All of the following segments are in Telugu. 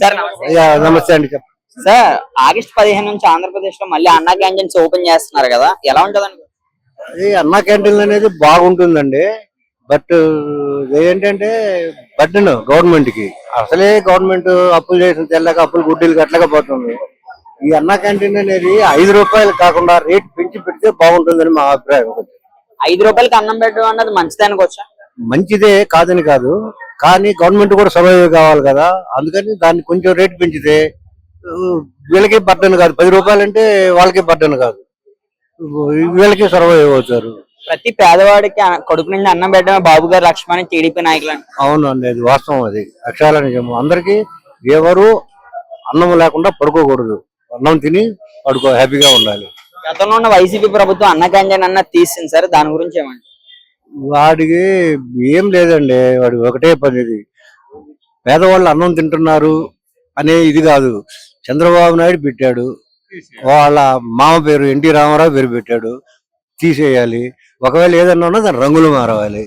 సార్ నమస్తే. అండి సార్ ఆగస్ట్ పదిహేను నుంచి ఆంధ్రప్రదేశ్లో మళ్ళీ అన్నా క్యాంటీన్స్ ఓపెన్ చేస్తున్నారు కదా ఎలా ఉంటది ఈ అన్నా క్యాంటీన్ అనేది బాగుంటుందండి బట్ ఏంటంటే బడ్డను గవర్నమెంట్కి అసలే గవర్నమెంట్ అప్పులు చేసిన తెల్లక అప్పులు గుడ్డీలు కట్టలేకపోతుంది. ఈ అన్నా క్యాంటీన్ అనేది ఐదు రూపాయలు కాకుండా రేట్ పెంచి పెడితే బాగుంటుందని మా అభిప్రాయం. ఐదు రూపాయలకి అన్నం పెట్టడం అన్నది మంచిది అనుకోవచ్చా మంచిదే కాదని కాదు కానీ గవర్నమెంట్ కూడా సర్వైవ్ కావాలి కదా. అందుకని దాన్ని కొంచెం రేట్ పెంచితే వీళ్ళకి బడ్డను కాదు. పది రూపాయలు అంటే వాళ్ళకి బడ్డను కాదు. వీళ్ళకి సర్వైవ్ అవుతారు. ప్రతి పేదవాడికి కడుపు నిండి అన్నం పెట్టడమే బాబు గారు లక్ష్మణ్ టీడీపీ నాయకులు అంటారు. అవును అండి అది వాస్తవం అది. అక్షరాల నిజము అందరికి ఎవరు అన్నం లేకుండా పడుకోకూడదు. అన్నం తిని పడుకో హ్యాపీగా ఉండాలి. గతంలో ఉన్న వైసీపీ ప్రభుత్వం అన్న అన్న తీసింది సార్. దాని గురించి ఏమంటారు? వాడికి ఏం లేదండి వాడు ఒకటే పనిది. పేదవాళ్ళు అన్నం తింటున్నారు అనే ఇది కాదు. చంద్రబాబు నాయుడు పెట్టాడు. వాళ్ళ మామ పేరు ఎన్టీ రామారావు పేరు పెట్టాడు. తీసేయాలి. ఒకవేళ ఏదన్నా ఉన్నా దాని రంగులు మారవాలి.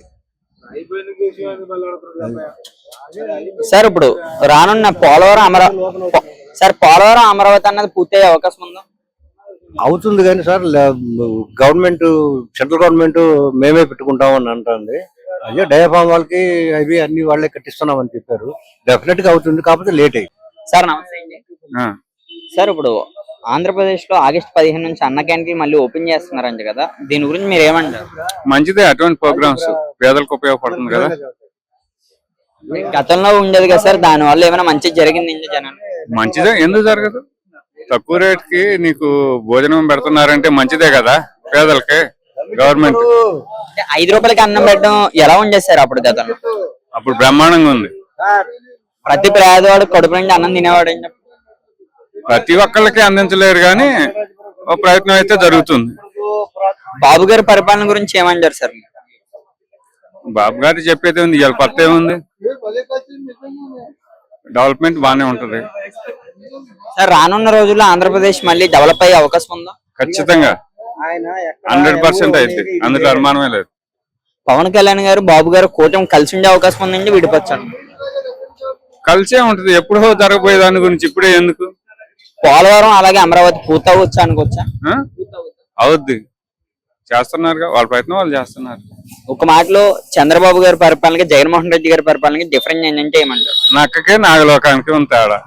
సార్ ఇప్పుడు రానున్న పోలవరం అమరావతి సార్ పోలవరం అమరావతి అన్నది పూర్తయ్యే అవకాశం ఉందా? అవుతుంది కానీ సార్ గవర్నమెంట్ సెంట్రల్ గవర్నమెంట్ మేమే పెట్టుకుంటాం అని అంటుంది. అదే డయాఫామ్ వాళ్ళకి అవి అన్ని వాళ్ళే కట్టిస్తున్నాం అని చెప్పారు. డెఫినెట్గా అవుతుంది కాకపోతే లేట్ అయ్యి సార్ నమస్తే అండి. సార్ ఇప్పుడు ఆంధ్రప్రదేశ్లో ఆగస్ట్ పదిహేను నుంచి అన్న క్యాంటీన్ మళ్ళీ ఓపెన్ చేస్తున్నారంట కదా దీని గురించి మీరు ఏమంటారు? మంచిదే అటువంటి ప్రోగ్రామ్స్ పేదలకు ఉపయోగపడుతుంది కదా. గతంలో ఉండేది కదా సార్ దాని వల్ల ఏమైనా మంచి జరిగింది జనాలు మంచిదే ఎందుకు జరగదు? తక్కువ రేట్కి నీకు భోజనం పెడుతున్నారంటే మంచిదే కదా పేదలకి గవర్నమెంట్ అంటే ఐదు రూపాయలకి అన్నం పెట్టడం ఎలా ఉండేది సార్ అప్పుడు గతంలో అప్పుడు బ్రహ్మాండంగా ఉంది. ప్రతి పేదవాడు కడుపు నుండి అన్నం తినేవాడు. ప్రతి ఒక్కళ్ళకి అందించలేరు కానీ ఒక ప్రయత్నం అయితే జరుగుతుంది. బాబు గారి పరిపాలన గురించి ఏమంటారు సార్? బాబు గారు చెప్పేది ఉంది ఇవాళ కొత్త ఏముంది? డెవలప్మెంట్ బాగానే ఉంటది. సార్ రానున్న రోజుల్లో ఆంధ్రప్రదేశ్ మళ్ళీ డెవలప్ అయ్యే అవకాశం ఉందా? ఖచ్చితంగా. హండ్రెడ్ పర్సెంట్ అయితే అందులో అనుమానమే లేదు. పవన్ కళ్యాణ్ గారు బాబు గారు కూటమి కలిసి ఉండే అవకాశం ఉందండి విడిపచ్చాను కలిసే ఉంటది. ఎప్పుడో జరగబోయే దాని గురించి ఇప్పుడే ఎందుకు? పోలవరం అలాగే అమరావతి పూర్తవచ్చు అనుకోవచ్చా? అవుద్ది. చేస్తున్నారుగా. వాళ్ళ ప్రయత్నం వాళ్ళు చేస్తున్నారు. ఒక మాటలో చంద్రబాబు గారి పరిపాలనకి జగన్మోహన్ రెడ్డి గారి పరిపాలనకి డిఫరెన్స్ ఏంటంటే ఏమంటారు? నక్కకే నాగలోకానికి ఉంది తేడా.